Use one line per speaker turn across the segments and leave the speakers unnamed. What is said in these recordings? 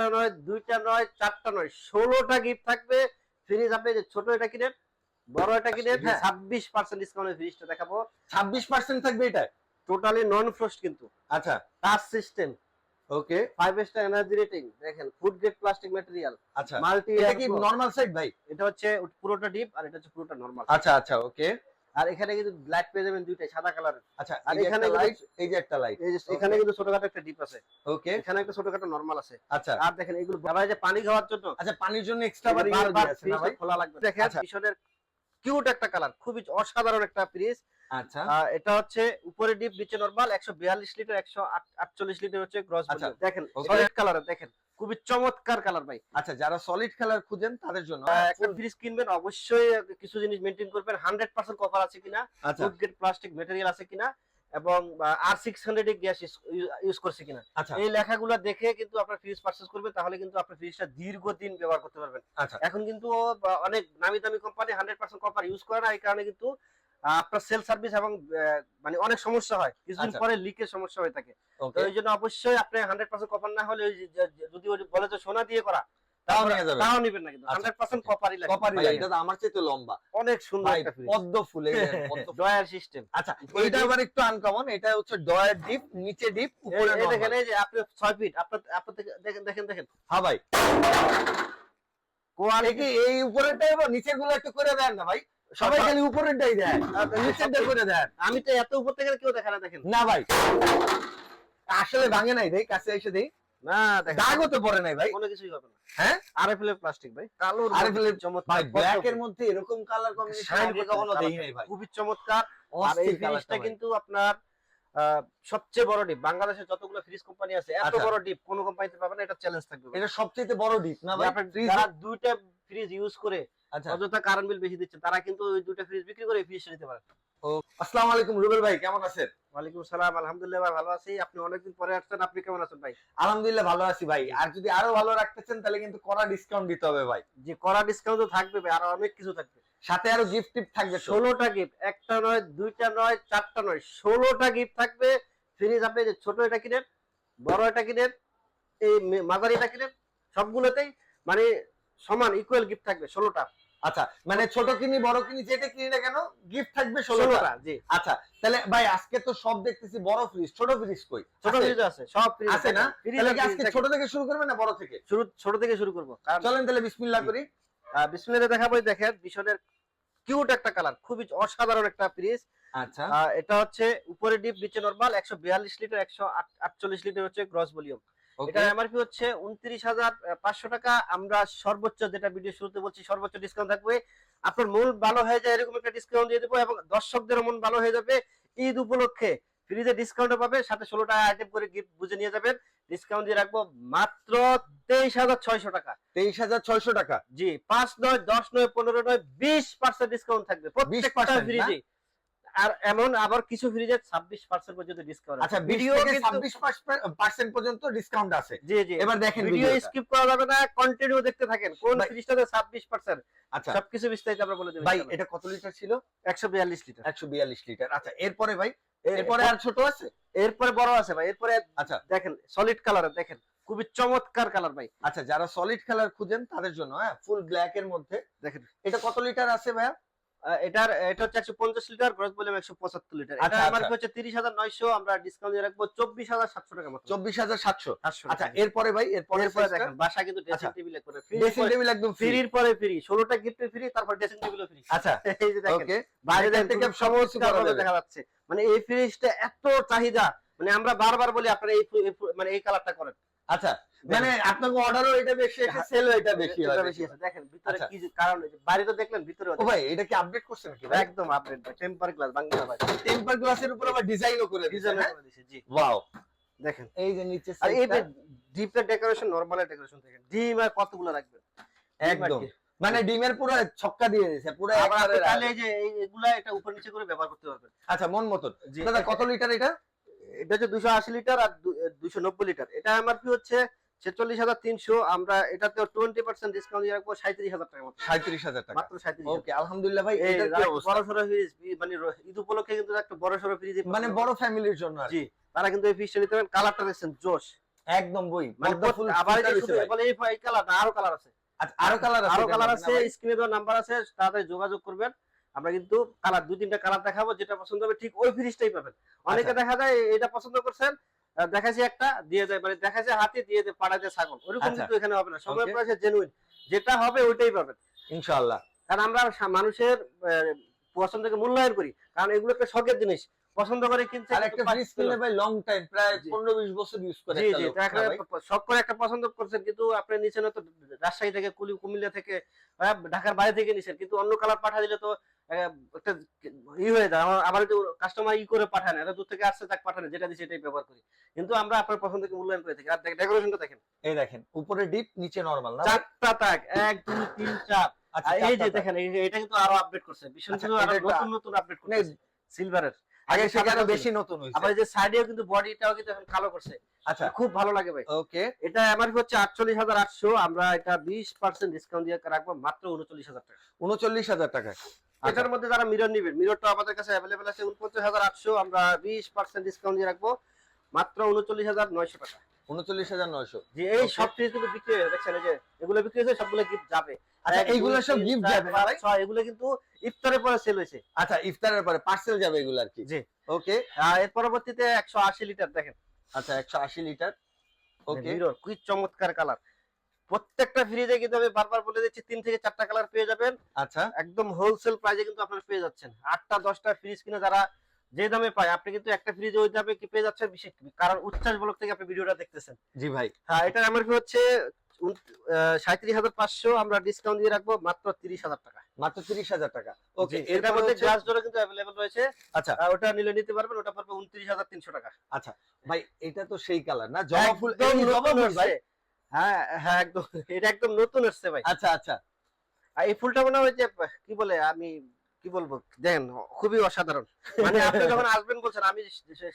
একটা নয় দুইটা নয় চারটা নয় ষোলোটা গিফট থাকবে। ফ্রিজ আপনি যে ছোট এটা কিনেন বড় এটা কিনেন
হ্যাঁ।
ছাব্বিশ পার্সেন্ট ডিসকাউন্টের ফ্রিজটা দেখাবো।
ছাব্বিশ পার্সেন্ট থাকবে এটা?
টোটালি নন ফ্রস্ট কিন্তু।
আচ্ছা।
Touch system
okay
five star energy rating দেখেন ফুড গ্রেড প্লাস্টিক ম্যাটেরিয়াল
আচ্ছা।
মাল্টি
এটা কি নর্মাল সাইড ভাই?
এটা হচ্ছে পুরোটা ডিপ আর এটা হচ্ছে পুরোটা নরমাল
আচ্ছা আচ্ছা ওকে
আর এখানে কিন্তু লাইট পেয়ে যাবেন দুইটাই সাদা কালারের
আচ্ছা
আর
এখানে লাইট এই যে একটা লাইট
এই যে এখানে কিন্তু ছোটখাটো একটা ডিপ আছে।
ওকে
এখানে একটা ছোটখাটো নরমাল আছে।
আচ্ছা।
আর দেখেন এগুলো বাবা যে পানি খাওয়ার জন্য।
আচ্ছা পানির জন্য এক্সট্রা বাড়ি আছে না ভাই
খোলা লাগবে। দেখেন
আচ্ছা।
পিছনের কিউট একটা কালার খুবই অসাধারণ একটা ফ্রিজ
আচ্ছা।
এটা হচ্ছে উপরে ডিপ নিচে নরমাল একশো বিয়াল্লিশ লিটার একশো আটচল্লিশ লিটার হচ্ছে গ্রস
আচ্ছা।
দেখেন কালার দেখেন। খুবই চমৎকার কালার ভাই।
আচ্ছা যারা সলিড কালার খুঁজেন তাদের জন্য
একটা ফ্রিজ কিনবেন অবশ্যই কিছু জিনিস মেনটেন করবেন। হান্ড্রেড পার্সেন্ট কভার আছে কিনা
আচ্ছা।
গ্রেড প্লাস্টিক ম্যাটেরিয়াল আছে কিনা এবং আর সিক্স হান্ড্রেড গ্যাস ইউজ করছে কিনা।
আচ্ছা।
এই লেখাগুলো দেখে কিন্তু আপনার ফ্রিজ পারচেজ করবেন তাহলে কিন্তু আপনার ফ্রিজটা দীর্ঘদিন ব্যবহার করতে পারবেন।
আচ্ছা।
এখন কিন্তু অনেক নামি দামি company hundred percent copper use করে না এই কারণে কিন্তু আপনার সেল সার্ভিস এবং মানে অনেক সমস্যা হয়। কিছুদিন
আচ্ছা।
পরে লিকের সমস্যা হয়ে থাকে। তো এই জন্য অবশ্যই আপনি হান্ড্রেড পার্সেন্ট কপার না হলে যদি বলে যে সোনা দিয়ে করা
তাও নিয়ে যাবেন।
তাও নিবেন না কিন্তু। Hundred percent
okay.
কপারই লাগে।
এটা তো আমার চেয়ে তো লম্বা।
অনেক সুন্দর
পদ্ম ফুল ফুল।
সিস্টেম
আচ্ছা এইটা আবার একটু আনকমন এটা হচ্ছে ডয়ার ডিপ নিচে ডিপ উপরে
দেখেন এই যে আপনি ছয় ফিট আপনার আপনার দেখেন দেখেন দেখেন।
হ্যাঁ ভাই।
কোয়ালিটি
এই উপরেরটাই বা নিচেরগুলো একটু করে দেন না ভাই? সবাই খালি উপরেরটাই দেয়। নিচেরটা করে দেন।
আমি তো এত উপর থেকে কেউ দেখে না দেখেন।
না ভাই। আসলে ভাঙে নাই কাছে এসে দেই।
না দেখেন।
দাগ হতে পড়ে নাই ভাই।
কোনো কিছুই হবে না।
হ্যাঁ?
আরএফএল প্লাস্টিক ভাই। কালো
এর
চমৎকার।
ভাই ব্ল্যাক এর মধ্যে এরকম কালার কম্বিনেশন কখনো
টা।
নাই ভাই।
খুবই চমৎকার। আর এই
কালারটা
কিন্তু আপনার সবচেয়ে বড় ডিপ বাংলাদেশের যতগুলো ফ্রিজ কোম্পানি আছে এত
আচ্ছা।
বড় ডিপ কোন কোম্পানিতে পাবেন না এটা চ্যালেঞ্জ থাকবে
এটা সবচেয়ে বড় ডিপ না ভাই?
আপনার দুইটা ফ্রিজ ইউজ করে
আচ্ছা
অযথা কারেন্ট বিল বেশি দিচ্ছে তারা কিন্তু ওই দুইটা ফ্রিজ বিক্রি করে ফ্রিজটা নিতে পারে।
আসসালামু আলাইকুম রুবেল ভাই কেমন আছেন?
ওয়ালাইকুম সালাম আলহামদুলিল্লাহ ভাই ভালো আছি। আপনি অনেকদিন পরে আসছেন আপনি কেমন আছেন ভাই?
আলহামদুলিল্লাহ ভালো আছি ভাই। আর যদি আরও ভালো রাখতে চান তাহলে কিন্তু কড়া ডিসকাউন্ট দিতে হবে ভাই।
যে কড়া ডিসকাউন্ট তো থাকবে ভাই আর অনেক কিছু থাকবে।
সাথে আরও গিফট টিপ থাকবে
ষোলোটা গিফট একটা নয় দুইটা নয় চারটা নয় ষোলোটা গিফট থাকবে। ফ্রিজ আপনি যে ছোট এটা কিনেন বড় এটা কিনেন এই মাঝারি এটা কিনেন সবগুলোতেই মানে সমান ইকুয়াল গিফট থাকবে ষোলোটা।
আচ্ছা মানে ছোট কিনি বড় কিনি যেটা কিনি না কেন গিফট থাকবে ষোলোটা।
জি।
আচ্ছা তাহলে ভাই আজকে তো সব দেখতেছি বড় ফ্রিজ ছোট ফ্রিজ কই?
ছোট ফ্রিজ আছে সব ফ্রিজ
আছে না? তাহলে কি আজকে ছোট থেকে শুরু করবে না বড় থেকে?
শুরু ছোট থেকে শুরু করব
চলেন তাহলে বিসমিল্লাহ করি।
বিসমিল্লাহ দেখাবো দেখেন ভীষণের কিউট একটা কালার খুবই অসাধারণ একটা ফ্রিজ
আচ্ছা।
এটা হচ্ছে উপরে ডিপ নিচে নরমাল একশো বিয়াল্লিশ লিটার একশো আটচল্লিশ লিটার হচ্ছে গ্রস ভলিউম
ওকে
এমআরপি হচ্ছে উনত্রিশ হাজার পাঁচশো টাকা। আমরা সর্বোচ্চ যেটা ভিডিও শুরুতে বলছি সর্বোচ্চ ডিসকাউন্ট থাকবে। আপনার মন ভালো হয়ে যায় এরকম একটা ডিসকাউন্ট দিয়ে দেবো এবং দর্শকদের মন ভালো হয়ে যাবে ঈদ উপলক্ষে। ফ্রিজে ডিসকাউন্ট পাবে সাথে ষোলোটা আইটেম করে গিফট বুঝে নিয়ে যাবেন। ডিসকাউন্ট দিয়ে রাখব মাত্র তেইশ হাজার ছয়শো টাকা।
তেইশ হাজার ছয়শো টাকা?
জি পাঁচ নয় দশ নয় পনেরো নয় বিশ পার্সেন্ট ডিসকাউন্ট থাকবে। প্রত্যেকটা
20%
ফ্রিজে আর এমন আবার কিছু ফ্রিজে ছাব্বিশ পার্সেন্ট পর্যন্ত ডিসকাউন্ট
আচ্ছা
ভিডিও
ভিডিও ছাব্বিশ পার্সেন্ট পর্যন্ত ডিসকাউন্ট আছে।
জি জি।
এবার দেখেন
ভিডিও স্কিপ করা যাবে না কন্টিনিউ দেখতে থাকেন। কোন ফ্রিজটাতে ছাব্বিশ পার্সেন্ট
আচ্ছা।
সবকিছু বিস্তারিত আমরা বলে দেবো
ভাই এটা কত লিটার ছিল?
একশো বিয়াল্লিশ লিটার
একশো বিয়াল্লিশ লিটার আচ্ছা এরপরে ভাই? এরপরে আর ছোট আছে?
এরপরে বড় আছে ভাই। এরপরে
আচ্ছা।
দেখেন সলিড কালার দেখেন। খুবই চমৎকার কালার ভাই।
আচ্ছা যারা সলিড কালার খুঁজেন তাদের জন্য হ্যাঁ ফুল ব্ল্যাক এর মধ্যে।
দেখেন।
এটা কত লিটার আছে ভাইয়া?
এটার এটা হচ্ছে একশো পঞ্চাশ লিটার গ্রস ভলিউম একশো পঁচাত্তর লিটার।
আচ্ছা,
এটা আমার
আচ্ছা।
হচ্ছে তিরিশ হাজার নয়শো আমরা ডিসকাউন্ট দিয়ে রাখব চব্বিশ হাজার সাতশো টাকা মাত্র।
চব্বিশ হাজার সাতশো। আচ্ছা এরপরে ভাই এরপরে
এরপরে দেখেন বাসা কিন্তু ড্রেসিং
আচ্ছা।
টেবিল
ড্রেসিং টেবিল একদম
ফ্রির পরে ফ্রি ষোলোটা গিফট ফ্রি তারপর ড্রেসিং টেবিলও ফ্রি
আচ্ছা
এই যে দেখেন বাইরে থেকে সমস্ত দেখা যাচ্ছে। মানে এই ফ্রিজটা এত চাহিদা মানে আমরা বারবার বলি আপনারা এই মানে এই কালারটা করেন।
আচ্ছা মানে আপনাকে অর্ডারও এটা বেশি আছে সেলও এটা বেশি হয়
বেশি আছে। দেখেন ভিতরে
আচ্ছা।
কি কারণ হয়েছে? বাইরে তো দেখলেন ভিতরে
ও ভাই এটা কি আপডেট করছে নাকি
একদম আপডেট টেম্পার গ্লাস বাংলা ভাই।
টেম্পার গ্লাসের উপর আবার ডিজাইনও করে
ডিজাইন করে দিয়েছে জি।
ওয়াও
দেখেন।
এই যে নিচে
আর এই
সাইডটা
ডিপের ডেকোরেশন নরমাল ডেকোরেশন দেখেন। ডিম আর কতগুলো রাখবেন?
একদম। মানে ডিমের পুরো ছক্কা দিয়ে দিয়েছে পুরো
তাহলে যে এগুলা এটা উপর নিচে করে ব্যবহার করতে পারবেন।
আচ্ছা মন মতন। দাদা কত লিটার এটা?
এটা হচ্ছে দুশো আশি লিটার আর দুশো নব্বই লিটার। এটা আমার কি হচ্ছে ছেচল্লিশ হাজার তিনশো আমরা এটাতে টোয়েন্টি পার্সেন্ট ডিসকাউন্ট দিয়ে রাখব সাঁত্রিশ হাজার টাকা
সাঁত্রিশ হাজার টাকা।
মাত্র সাঁত্রিশ
ওকে আলহামদুলিল্লাহ ভাই
এই
এটার কি
রাখ-
অবস্থা
বড় সড়ো ফ্রিজ মানে ঈদ উপলক্ষে কিন্তু একটা বড় সড়ো ফ্রিজ
মানে বড় ফ্যামিলির জন্য
জি তারা কিন্তু এই ফ্রিজটা নিতে পারেন। কালারটা দেখছেন জোশ।
একদম বই
মানে আবার এই কালার না আরও কালার আছে।
আরও কালার আছে আরও
কালার আছে স্ক্রিনে দেওয়া নাম্বার আছে তাড়াতাড়ি যোগাযোগ করবেন। আমরা কিন্তু কালার দুই তিনটা কালার দেখাবো যেটা পছন্দ হবে ঠিক ওই ফ্রিজটাই পাবেন। অনেকে
আচ্ছা।
দেখা যায় এটা পছন্দ করছেন দেখাচ্ছে একটা দিয়ে যায় মানে দেখাচ্ছে হাতি দিয়ে দেয় পাড়াতে ছাগল। ওরকম
আচ্ছা।
কিন্তু এখানে হবে না।
সবাই
প্রায় জেনুইন যেটা হবে ওইটাই পাবেন।
ইনশাআল্লাহ।
কারণ আমরা মানুষের পছন্দকে মূল্যায়ন করি। কারণ এগুলো একটা শখের জিনিস। পছন্দ করে কিনছে
আর একটা ফ্রিজ কিনলে ভাই লং টাইম প্রায় 15 20 বছর ইউজ করে
জি জি
না
শখ করে একটা পছন্দ করছেন কিন্তু আপনি নিছেন তো রাজশাহী থেকে কুলি কুমিল্লা থেকে ঢাকার বাইরে থেকে নিছেন কিন্তু অন্য কালার পাঠা দিলে তো একটা ই হয়ে যায়। আবার কাস্টমার ই করে পাঠান এটা দূর থেকে আসছে তাক পাঠান যেটা দিচ্ছে এটাই ব্যবহার করি। কিন্তু আমরা আপনার পছন্দকে মূল্যায়ন করে থাকি। আর ডেকোরেশনটা দেখেন।
এই দেখেন উপরে ডিপ নিচে নরমাল না
চারটা তাক এক দুই তিন চার।
আচ্ছা
এই যে দেখেন এটা কিন্তু আরও আপডেট করছে। ভীষণ
আচ্ছা, আরও
নতুন নতুন আপডেট করছে। সিলভারের
আগে
আগে
থেকে আরও
সাদা
বেশি নতুন হয়েছে।
আবার যে সাইডেও কিন্তু বডিটাও কিন্তু এখন কালো করছে।
আচ্ছা।
খুব ভালো লাগে ভাই।
ওকে
এটা এমআরপি হচ্ছে আটচল্লিশ হাজার আটশো। আমরা এটা বিশ পার্সেন্ট ডিসকাউন্ট দিয়ে রাখব মাত্র উনচল্লিশ হাজার টাকা।
উনচল্লিশ হাজার টাকা। আচ্ছা।
এটার মধ্যে যারা মিরর নিবেন মিররটা আমাদের কাছে অ্যাভেলেবেল আছে উনপঞ্চাশ হাজার আটশো। আমরা বিশ পার্সেন্ট ডিসকাউন্ট দিয়ে রাখব মাত্র উনচল্লিশ হাজার নয়শো টাকা।
উনচল্লিশ হাজার নয়শো।
যে এই সব ফ্রিজ কিন্তু বিক্রি হয়ে এই যে এগুলো বিক্রি হয়েছে সবগুলো গিফট যাবে।
আচ্ছা এইগুলো সব গিফট যাবে ভাই?
এগুলো কিন্তু ইফতারের পরে সেল হয়েছে।
আচ্ছা ইফতারের পরে পার্সেল যাবে এগুলো আর কি?
জি।
ওকে
এর পরবর্তীতে একশো আশি লিটার দেখেন।
আচ্ছা একশো আশি লিটার ওকে
কি চমৎকার কালার প্রত্যেকটা ফ্রিজে কিন্তু আমি বারবার বলে দিচ্ছি তিন থেকে চারটা কালার পেয়ে যাবেন।
আচ্ছা।
একদম হোলসেল প্রাইসে কিন্তু আপনারা পেয়ে যাচ্ছেন। আটটা দশটা ফ্রিজ কিনে যারা যে দামে পায় আপনি কিন্তু একটা ফ্রিজে ওই দামে কি পেয়ে যাচ্ছেন? বিশেষ কারণ উচ্ছ্বাস ব্লক থেকে আপনি ভিডিওটা দেখতেছেন।
জি ভাই।
হ্যাঁ এটার এমআরপি হচ্ছে সাঁত্রিশ হাজার পাঁচশো আমরা ডিসকাউন্ট দিয়ে রাখব মাত্র তিরিশ হাজার টাকা।
মাত্র তিরিশ হাজার টাকা। ওকে
এটার মধ্যে গ্লাস কিন্তু রয়েছে।
আচ্ছা।
ওটা নিলে নিতে পারবেন ওটা পড়বে টাকা।
ভাই এটা তো সেই কালার না? জবা ফুল জবা ফুল ভাই।
হ্যাঁ হ্যাঁ একদম। এটা একদম নতুন ভাই।
আচ্ছা আচ্ছা।
আর এই ফুলটা মনে হয় যে কি বলে আমি কি বলব? দেখেন খুবই অসাধারণ। মানে আপনি যখন আসবেন বলছেন আমি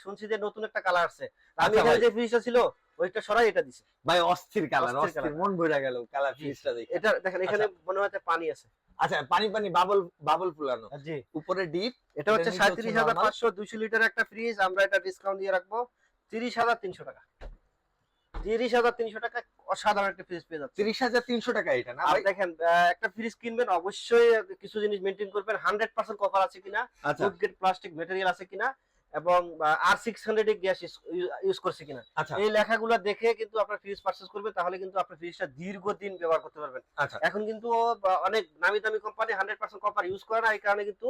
শুনছি যে নতুন একটা কালার আসছে। আমি
আচ্ছা
এখানে। যে ফ্রিজটা ছিল ওইটা সরাই এটা দিছে।
ভাই অস্থির কালার
অস্থির
মন ভরে গেল কালার দেখে।
এটা দেখেন এখানে মনে হয় পানি আছে।
আচ্ছা পানি পানি বাবল বাবল ফুলানো।
জি।
উপরে ডিপ
এটা হচ্ছে
নিচে হচ্ছে
সাঁত্রিশ হাজার
normal।
পাঁচশো দুইশো লিটার একটা ফ্রিজ আমরা এটা ডিসকাউন্ট দিয়ে রাখব। তিরিশ হাজার তিনশো টাকা। তিরিশ হাজার তিনশো টাকা অসাধারণ একটা ফ্রিজ পেয়ে যাচ্ছে
তিরিশ হাজার তিনশো টাকা এটা না ভাই?
দেখেন একটা ফ্রিজ কিনবেন অবশ্যই কিছু জিনিস মেনটেন করবেন। হান্ড্রেড পার্সেন্ট কপার আছে কিনা
আচ্ছা।
গ্রেড প্লাস্টিক ম্যাটেরিয়াল আছে কিনা এবং আর সিক্স হান্ড্রেড গ্যাস ইউজ করছে কিনা।
আচ্ছা।
এই লেখাগুলো দেখে কিন্তু আপনার ফ্রিজ পারচেজ করবে তাহলে কিন্তু আপনার ফ্রিজটা দীর্ঘদিন ব্যবহার করতে পারবেন।
আচ্ছা।
এখন কিন্তু অনেক নামি দামি company hundred percent copper use করে না এই কারণে কিন্তু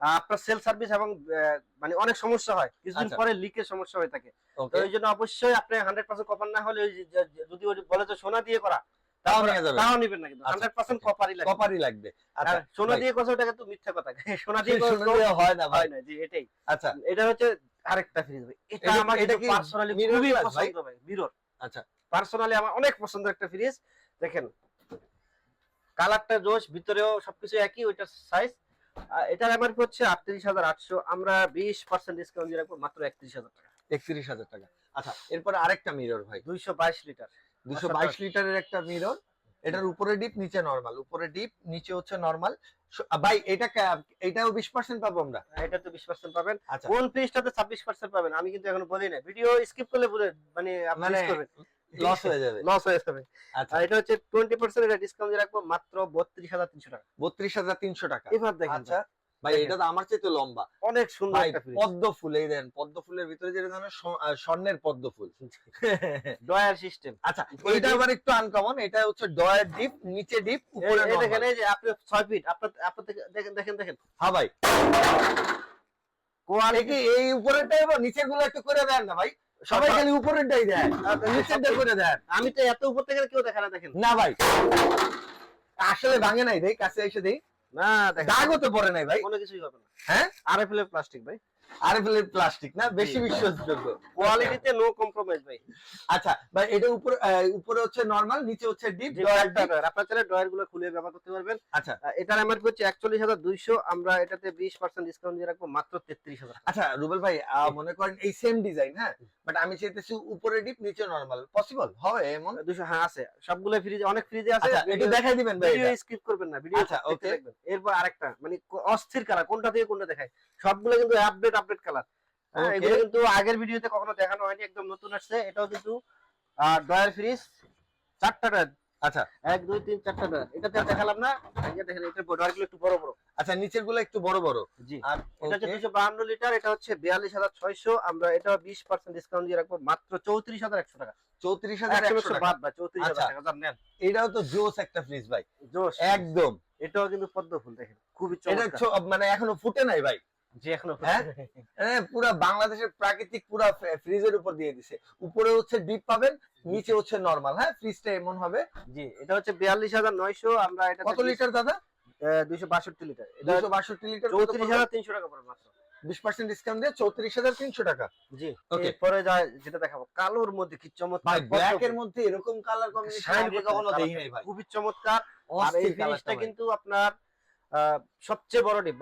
আপনার সেল সার্ভিস এবং মানে অনেক সমস্যা হয়। কিছুদিন
আচ্ছা।
পরে লিকের সমস্যা হয়ে থাকে। তো এই জন্য অবশ্যই আপনি হান্ড্রেড পার্সেন্ট কপার না হলে যদি বলে যে সোনা দিয়ে করা
তাও
তাহলে-
নিয়ে যাবেন
তাও নিবেন না কিন্তু
আচ্ছা,
হান্ড্রেড পার্সেন্ট
okay.
কপারই লাগে
কপারই লাগবে। আচ্ছা
সোনা দিয়ে কথা ওটা কিন্তু মিথ্যা কথা। সোনা দিয়ে
সোনা
কথা
দিয়ে হয় না
হয় না জি এটাই।
আচ্ছা।
এটা হচ্ছে আরেকটা ফ্রিজ ভাই। এটা
এটা-
আমার
এটা
এটা
কি
কি পার্সোনালি খুবই পছন্দ ভাই? মিরর
আচ্ছা।
পার্সোনালি আমার অনেক পছন্দ একটা ফ্রিজ দেখেন। কালারটা জোশ ভিতরেও সবকিছু একই ওইটার সাইজ এটার এমআরপি হচ্ছে আটত্রিশ হাজার আটশো। আমরা বিশ পার্সেন্ট ডিসকাউন্ট দিয়ে রাখব মাত্র একত্রিশ হাজার টাকা।
একত্রিশ হাজার টাকা। আচ্ছা এরপরে আরেকটা মিরর ভাই।
দুইশো বাইশ লিটার
দুশো
আচ্ছা,
বাইশ লিটারের একটা মিরর এটার উপরে ডিপ নিচে নরমাল উপরে ডিপ নিচে হচ্ছে নরমাল ভাই এটা এটাও বিশ পার্সেন্ট পাবো আমরা?
এটা তো বিশ পার্সেন্ট পাবেন।
আচ্ছা।
কোন ফ্রিজটাতে ছাব্বিশ পার্সেন্ট পাবেন। আমি কিন্তু এখন বলি না ভিডিও স্কিপ করলে বুঝে মানে
মানে লস হয়ে যাবে।
লস হয়ে যাবে।
আচ্ছা।
এটা হচ্ছে টোয়েন্টি পার্সেন্ট এটা ডিসকাউন্ট রাখব মাত্র বত্রিশ হাজার তিনশো টাকা।
বত্রিশ হাজার তিনশো টাকা।
এবার দেখেন
আচ্ছা। ভাই এটা তো আমার চেয়ে লম্বা।
অনেক সুন্দর
পদ্ম ফুল এই দেন পদ্ম ফুলের ভিতরে যেটা স্বর্ণের পদ্ম ফুল।
Drawer system.
আচ্ছা এটা আবার একটু আনকমন এটা হচ্ছে ডয়ার ডিপ নিচে ডিপ উপরে
দেখেন এই যে আপনি ফিট আপনার আপনার দেখেন দেখেন দেখেন।
হ্যাঁ ভাই।
কোয়ালিটি
এই এবার নিচেরগুলো একটু করে দেন না ভাই? সবাই
আচ্ছা।
খালি উপরেরটাই দেয় নিচেরটা করে দেন।
আমি তো এত উপর থেকে কেউ দেখে না দেখেন।
না ভাই। আসলে ভাঙে নাই দেই কাছে এসে দেই।
না
দাগও তো পড়ে নাই ভাই।
কোনো কিছুই হবে না।
হ্যাঁ?
আরএফএল প্লাস্টিক ভাই।
আর প্লাস্টিক না বেশি বিশ্বাসযোগ্য
কোয়ালিটিতে নো কম্প্রোমাইজ ভাই।
আচ্ছা ভাই এটা উপরে উপরে হচ্ছে নরমাল নিচে হচ্ছে ডিপ ডয়ার
আপনার চাইলে ডয়ারগুলো খুলে ব্যবহার করতে পারবেন।
আচ্ছা।
এটার এমআরপি হচ্ছে একচল্লিশ হাজার দুইশো। আমরা এটাতে বিশ পার্সেন্ট ডিসকাউন্ট দিয়ে রাখব মাত্র তেত্রিশ হাজার
আচ্ছা রুবেল ভাই মনে করেন এই সেম ডিজাইন হ্যাঁ? বাট আমি চাইতেছি উপরে ডিপ নিচে নরমাল পসিবল হয় এমন?
দুশো হ্যাঁ আছে। সবগুলো ফ্রিজে অনেক ফ্রিজে আছে।
আচ্ছা একটু দেখাই দিবেন ভাই
ভিডিও
এটা।
স্কিপ করবেন না ভিডিও
আচ্ছা.
দেখবেন। এরপর আরেকটা মানে অস্থির কালার কোনটা থেকে কোনটা দেখায় সবগুলো কিন্তু আপডেট আপডেট কালার এগুলো কিন্তু আগের ভিডিওতে কখনো দেখানো হয়নি একদম নতুন আসছে। এটাও কিন্তু ডয়ার ফ্রিজ চারটা ডয়ার
আচ্ছা।
এক দুই তিন চারটা ডয়ার এটাতে দেখালাম না। দেখেন ডয়ারগুলো একটু বড় বড়।
আচ্ছা নিচেরগুলো একটু বড় বড়।
জি।
আর
এটা হচ্ছে দুশো বাহান্ন লিটার এটা হচ্ছে বিয়াল্লিশ হাজার ছয়শো। আমরা এটা বিশ পার্সেন্ট ডিসকাউন্ট দিয়ে রাখব মাত্র চৌত্রিশ হাজার একশো টাকা।
চৌত্রিশ হাজার
একশো বাদ বা চৌত্রিশ
আচ্ছা।
হাজার টাকা নেন।
এটাও তো জোস একটা ফ্রিজ ভাই।
জোশ
একদম।
এটাও কিন্তু পদ্ম ফুল দেখেন। খুবই
এটা মানে এখনও ফুটে নাই ভাই। পুরা বাংলাদেশের প্রাকৃতিক পুরা ফ্রিজের উপর দিয়ে দিছে। উপরে হচ্ছে ডিপ পাবেন নিচে হচ্ছে নরমাল। হ্যাঁ ফ্রিজটা এমন হবে।
জি এটা হচ্ছে বিয়াল্লিশ হাজার নয়শো আমরা এটা
কত লিটার দাদা?
দুইশো বাষট্টি লিটার। এটা
বাষট্টি লিটার
চৌত্রিশ হাজার তিনশো টাকা পড়ে মাত্র।
বিশ পার্সেন্ট ডিসকাউন্ট দিয়ে চৌত্রিশ হাজার তিনশো টাকা।
জি
Okay.
এরপরে যেটা দেখাবো কালোর মধ্যে কি চমৎকার
ব্ল্যাক এর মধ্যে এরকম কালার কম্বিনেশন
Shine
আগে কখনো দেখি নাই ভাই।
খুবই চমৎকার। আর এই
অস্থির
কিন্তু আপনার সবচেয়ে বড় ডিপ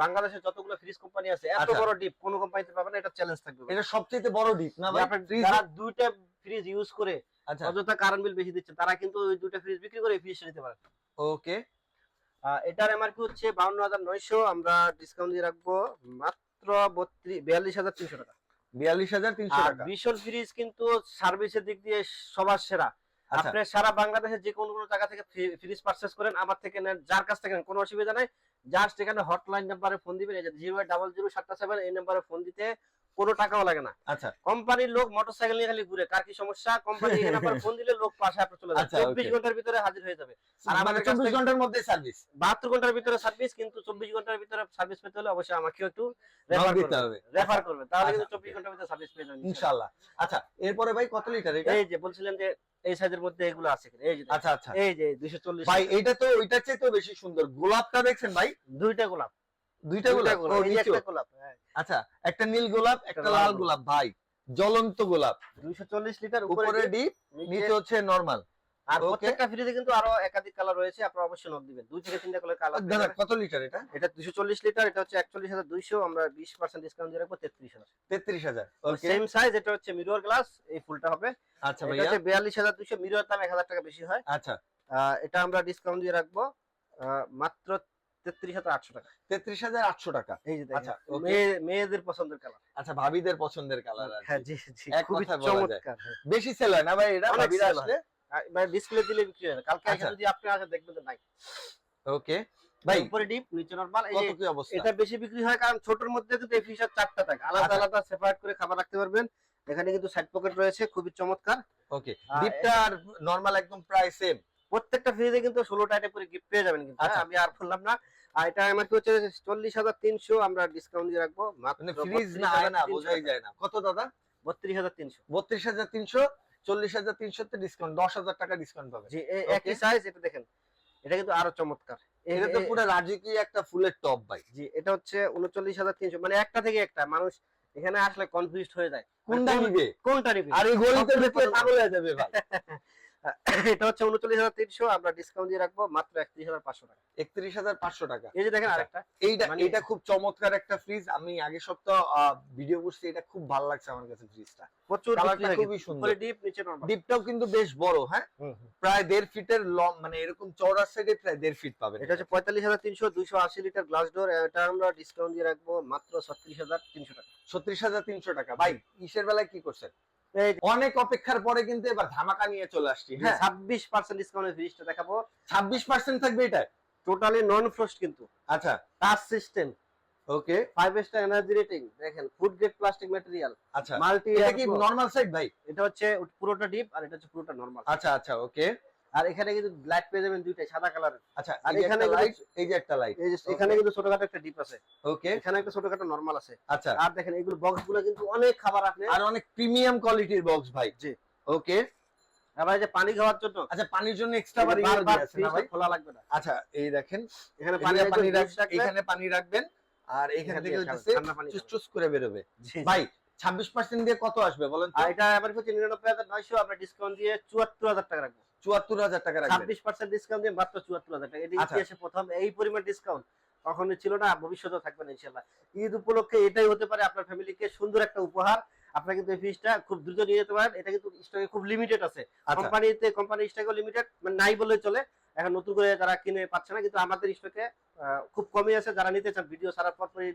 যতগুলো ফ্রিজ কোম্পানি আছে এত
আচ্ছা।
বড় ডিপ কোন কোম্পানিতে পাবেন এটা চ্যালেঞ্জ থাকবে
এটা সবচেয়ে বড় ডিপ না ভাই
যারা দুইটা ফ্রিজ ইউজ করে
আচ্ছা।
অযথা কারেন্ট বিল বেশি দিচ্ছে তারা কিন্তু ওই দুইটা ফ্রিজ বিক্রি করে ফ্রিজ নিতে পারে।
ওকে
এটার এমআরপি হচ্ছে বাউন্ন হাজার নয়শো আমরা ডিসকাউন্ট দিয়ে রাখব মাত্র বত্রিশ বিয়াল্লিশ হাজার তিনশো টাকা।
বিয়াল্লিশ হাজার তিনশো
আর
টাকা।
বিশাল ফ্রিজ কিন্তু সার্ভিসের দিক দিয়ে সবার সেরা। আপনি সারা বাংলাদেশে যে কোনো কোনো জায়গা থেকে ফ্রিজ পারচেজ করেন, আমার থেকে নেন, যার কাছ থেকে কোনো অসুবিধা নাই। জাস্ট এখানে হটলাইন নাম্বারে ফোন দিবেন, এই যে জিরো ডাবল জিরো সাতটা সেভেন এই নাম্বারে ফোন দিতে কোনো টাকাও লাগে না।
আচ্ছা।
কোম্পানির লোক মোটরসাইকেল নিয়ে খালি ঘুরে কার কি সমস্যা? কোম্পানি এই নাম্বারে ফোন দিলে লোক পাশে আপনার চলে যাবে
আচ্ছা,
চব্বিশ ঘণ্টার ভিতরে হাজির হয়ে যাবে। আর
মানে
আমাদের
চব্বিশ ঘণ্টার মধ্যে সার্ভিস
বাহাত্তর ঘণ্টার ভিতরে সার্ভিস কিন্তু চব্বিশ ঘণ্টার ভিতরে সার্ভিস পেতে হলে অবশ্যই আমাকেও একটু রেফার
দিতে হবে।
রেফার করবে। তাহলে
আচ্ছা,
কিন্তু চব্বিশ ঘণ্টার ভিতরে সার্ভিস পেয়ে যাবেন
ইনশাআল্লাহ আচ্ছা এরপরে ভাই কত লিটার এটা?
এই যে বলছিলেন যে এই সাইজের মধ্যে এগুলো আছে? এই যে
আচ্ছা আচ্ছা।
এই যে দুইশো চল্লিশ
ভাই এটা তো ওইটার চেয়ে তো বেশি সুন্দর। গোলাপটা দেখছেন ভাই?
দুইটা গোলাপ।
দুইটা গোলাপ?
হ্যাঁ।
আচ্ছা একটা নীল গোলাপ একটা
লাল গোলাপ।
ভাই জ্বলন্ত গোলাপ।
দুইশো চল্লিশ লিটার উপরে ডিপ, নিচে-
হচ্ছে নরমাল
আর প্রত্যেকটা ফ্রিজে কিন্তু আরও একাধিক কালার রয়েছে আপনারা অবশ্যই নক দিবেন। দুই থেকে তিনটা কালার কালার
দাদা কত লিটার এটা?
এটা দুশো চল্লিশ লিটার এটা হচ্ছে একচল্লিশ হাজার দুইশো আমরা বিশ পার্সেন্ট ডিসকাউন্ট দিয়ে রাখব তেত্রিশ হাজার।
তেত্রিশ হাজার ওকে
সেম সাইজ এটা হচ্ছে মিরর গ্লাস এই ফুলটা হবে।
আচ্ছা ভাইয়া।
মিরর দাম এক হাজার টাকা বেশি হয়।
আচ্ছা।
এটা আমরা ডিসকাউন্ট দিয়ে রাখব। মাত্র তেত্রিশ হাজার আটশো টাকা।
তেত্রিশ হাজার আটশো টাকা।
এই যে
আচ্ছা,
দেখেন
okay.
মেয়ে- মেয়েদের পছন্দের কালার
আচ্ছা ভাবিদের পছন্দের কালার
হ্যাঁ জি জি খুবই
কথায় বলা যায়।
চমৎকার হ্যাঁ।
বেশি সেল হয় না ভাই এটা ভাবিরা
sell। ডিসপ্লে দিলে বিক্রি হয় না। কালকে এসে। যদি আপনি আসে দেখবেন যে নাই।
ওকে। ভাই
উপরে ডিপ নিচে নরমাল
কত কি অবস্থা?
এটা বেশি বিক্রি হয় কারণ ছোটর মধ্যে কিন্তু এই ফিশার চারটা থাকে। আলাদা
আচ্ছা।
আলাদা সেপারেট করে খাবার রাখতে পারবেন। এখানে কিন্তু সাইড পকেট রয়েছে খুবই চমৎকার।
ওকে। ডিপটা আর নরমাল একদম প্রায় সেম
প্রত্যেকটা ফ্রিজে কিন্তু ষোলোটা আইটেম করে গিফট পেয়ে যাবেন কিন্তু হ্যাঁ,
আচ্ছা।
আমি আর বললাম না। আর এটা আমার কি হচ্ছে চল্লিশ হাজার তিনশো আমরা ডিসকাউন্ট দিয়ে রাখব।
মানে ফ্রিজ না হয় না বোঝাই যায় না। কত দাদা?
বত্রিশ হাজার তিনশো।
বত্রিশ হাজার তিনশো চল্লিশ হাজার তিনশো তে ডিসকাউন্ট দশ হাজার টাকা ডিসকাউন্ট পাবে।
জি একই সাইজ এটা দেখেন। এটা কিন্তু আরও চমৎকার।
এটা তো পুরো রাজকীয় একটা ফুলের টপ ভাই?
জি এটা হচ্ছে উনচল্লিশ হাজার তিনশো। মানে একটা থেকে একটা মানুষ এখানে আসলে কনফিউজড হয়ে যায়।
কোনটা
কোন-
নিবে?
কোনটা নিবি?
আর এই গলিতে
সবচেয়ে
পাগল হয়ে যাবে ভাই।
এটা হচ্ছে উনচল্লিশ হাজার তিনশো আমরা ডিসকাউন্ট দিয়ে রাখব মাত্র একত্রিশ হাজার পাঁচশো টাকা।
একত্রিশ হাজার পাঁচশো টাকা।
এই যে দেখেন। আরেকটা
এইটা
মানে-
এটা খুব চমৎকার একটা ফ্রিজ আমি আগের সপ্তাহ ভিডিও করছি এটা খুব ভালো লাগছে আমার কাছে ফ্রিজটা
প্রচুর
খুবই সুন্দর।
ডিপ নিচে
ডিপটাও কিন্তু বেশ বড় হ্যাঁ?
হুম, হুম।
প্রায় দেড় ফিটের লং মানে এরকম সাইডে প্রায় দেড় ফিট পাবেন
এটা হচ্ছে পঁয়তাল্লিশ হাজার তিনশো দুইশো আশি লিটার গ্লাস ডোর এটা আমরা ডিসকাউন্ট দিয়ে রাখব মাত্র ছত্রিশ হাজার তিনশো টাকা।
ছত্রিশ হাজার তিনশো টাকা। ভাই ইসের বেলায় কি করছেন? অনেক অপেক্ষার পরে কিন্তু এবার ধামাকা নিয়ে চলে আসছি হ্যাঁ।
ছাব্বিশ পার্সেন্ট ডিসকাউন্টের ফ্রিজটা দেখাবো।
ছাব্বিশ পার্সেন্ট থাকবে এটা?
টোটালি নন ফ্রস্ট কিন্তু।
আচ্ছা।
Touch system
okay
five star energy rating দেখেন ফুড গ্রেড প্লাস্টিক ম্যাটেরিয়াল
আচ্ছা।
মাল্টি
এটা কি নরমাল সাইড ভাই?
এটা হচ্ছে পুরোটা ডিপ আর এটা হচ্ছে পুরোটা নরমাল
আচ্ছা আচ্ছা ওকে
আর এখানে কিন্তু লাইট পেয়ে যাবেন দুইটাই সাদা কালারের
আচ্ছা
আর
এখানে লাইট এই যে একটা লাইট
এই যে এখানে কিন্তু ছোটখাটো একটা ডিপ আছে।
ওকে
এখানে একটা ছোটখাটো নরমাল আছে।
আচ্ছা।
আর দেখেন এগুলো বক্সগুলো কিন্তু অনেক খাবার আপনি
আর অনেক প্রিমিয়াম কোয়ালিটির বক্স ভাই।
জি।
ওকে
আবার এই যে পানি খাওয়ার জন্য
আচ্ছা পানির জন্য এক্সট্রা বাড়ি আছে না ভাই?
খোলা লাগবে না।
আচ্ছা এই দেখেন।
এখানে পানি
পানি
একদম
রাখ এখানে পানি রাখবেন আর এখান থেকে
দিয়ে ঠান্ডা পানি
চুস চুস করে বেরোবে।
জি, জি।
ভাই ছাব্বিশ পার্সেন্ট দিয়ে কত আসবে বলেন
এটা হচ্ছে নিরানব্বই হাজার নয়শো আমরা ডিসকাউন্ট দিয়ে চুয়াত্তর হাজার টাকা রাখব।
চুয়াত্তর হাজার টাকা রাখবেন।
ছাব্বিশ পার্সেন্ট ডিসকাউন্ট দিয়ে মাত্র চুয়াত্তর হাজার টাকা। এটা
আচ্ছা।
ইতিহাসে প্রথম এই পরিমাণ ডিসকাউন্ট কখনো ছিল না ভবিষ্যতেও থাকবে না ইনশাল্লাহ ঈদ উপলক্ষে এটাই হতে পারে আপনার ফ্যামিলিকে সুন্দর একটা উপহার। আপনারা কিন্তু এই ফ্রিজটা খুব দ্রুত নিয়ে যেতে পারেন। এটা কিন্তু স্টকে খুব লিমিটেড আছে। কোম্পানিতে কোম্পানি স্টকে লিমিটেড মানে নাই বলে চলে। এখন নতুন করে যারা কিনে পাচ্ছে না কিন্তু আমাদের স্টকে খুব কমই আছে। যারা নিতে চান ভিডিও ছাড়ার পর পরই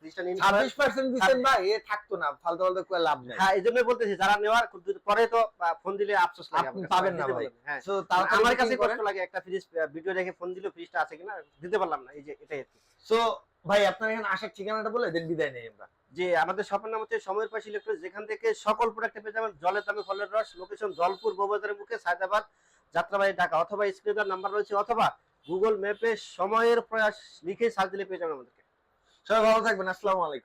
ফ্রিজটা।
ছাব্বিশ পার্সেন্ট দিচ্ছেন ভাই এ থাকতো না ফালতু ফালতু করে লাভ নেই।
হ্যাঁ এই জন্যই বলতেছি যারা নেওয়ার খুব যদি পরে তো ফোন দিলে আফসোস লাগে
আপনি পাবেন না ভাই।
হ্যাঁ।
So,
আমার কাছে কষ্ট লাগে একটা ফ্রিজ ভিডিও দেখে ফোন দিলে ফ্রিজটা আছে কিনা দিতে পারলাম না এই যে এটাই।
So, ভাই আপনার এখানে আসার ঠিকানাটা বলে দেন বিদায় নেই আমরা।
যে আমাদের শপের নাম হচ্ছে সময়ের পাশে ইলেকট্রনিক্স যেখান থেকে সকল প্রোডাক্ট পেয়ে যাবেন জলের দামে ফলের রস লোকেশন জলপুর বৌবাজারের মুখে সায়দাবাদ যাত্রাবাড়ি ঢাকা অথবা স্ক্রিনার নাম্বার রয়েছে অথবা গুগল ম্যাপে সময়ের প্রয়াস লিখে সার্চ দিলে পেয়ে যাবেন আমাদেরকে।
সবাই ভালো থাকবেন আসসালামু আলাইকুম।